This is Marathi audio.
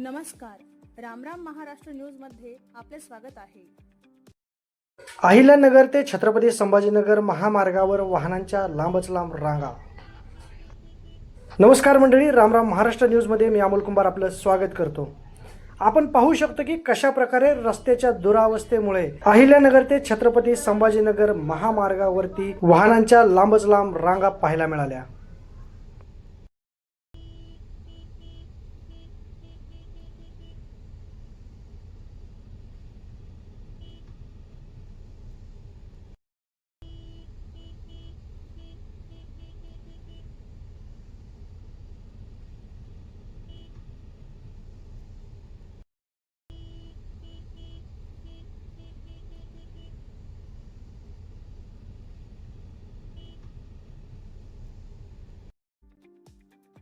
नमस्कार. रामराम महाराष्ट्र न्यूजमध्ये आपले स्वागत आहे. अहिल्यानगर ते छत्रपती संभाजीनगर महामार्गावर वाहनांच्या लांबच लांब रांगा. नमस्कार मंडळी रामराम महाराष्ट्र न्यूजमध्ये मी अमोल कुंभार आपलं स्वागत करतो. आपण पाहू शकतो की कशा प्रकारे रस्त्याच्या दुरावस्थेमुळे अहिल्यानगर ते छत्रपती संभाजीनगर महामार्गावरती वाहनांच्या लांबच लांब रांगा पाहायला मिळाल्या.